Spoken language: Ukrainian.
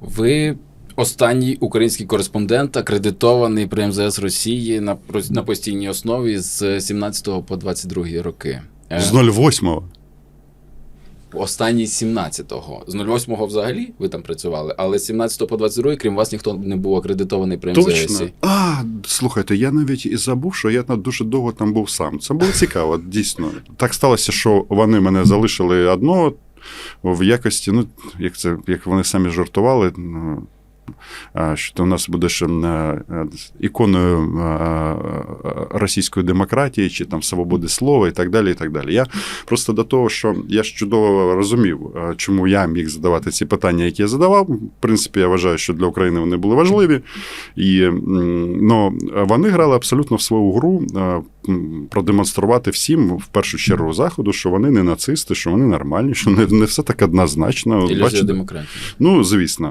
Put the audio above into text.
Ви останній український кореспондент, акредитований при МЗС Росії на, на постійній основі з 17 по 22 роки. Е, З 08-го. Останній 17-го. З 08-го взагалі ви там працювали, але з 17 по 22, крім вас, ніхто не був акредитований при МЗС. Точно. А, слухайте, я навіть і забув, що я дуже довго там був сам. Це було цікаво, дійсно. Так сталося, що вони мене залишили одного в якості, ну, як це, як вони самі жартували. Що у нас будеш е, е, іконою е, російської демократії чи там свободи слова і так далі. і так далі. Я просто до того, що я ж чудово розумів, чому я міг задавати ці питання, які я задавав. В принципі, я вважаю, що для України вони були важливі. І ну, вони грали абсолютно в свою гру продемонструвати всім, в першу чергу, заходу, що вони не нацисти, що вони нормальні, що не, не все так однозначно. Ілюзія Бачите? демократії. Ну, звісно.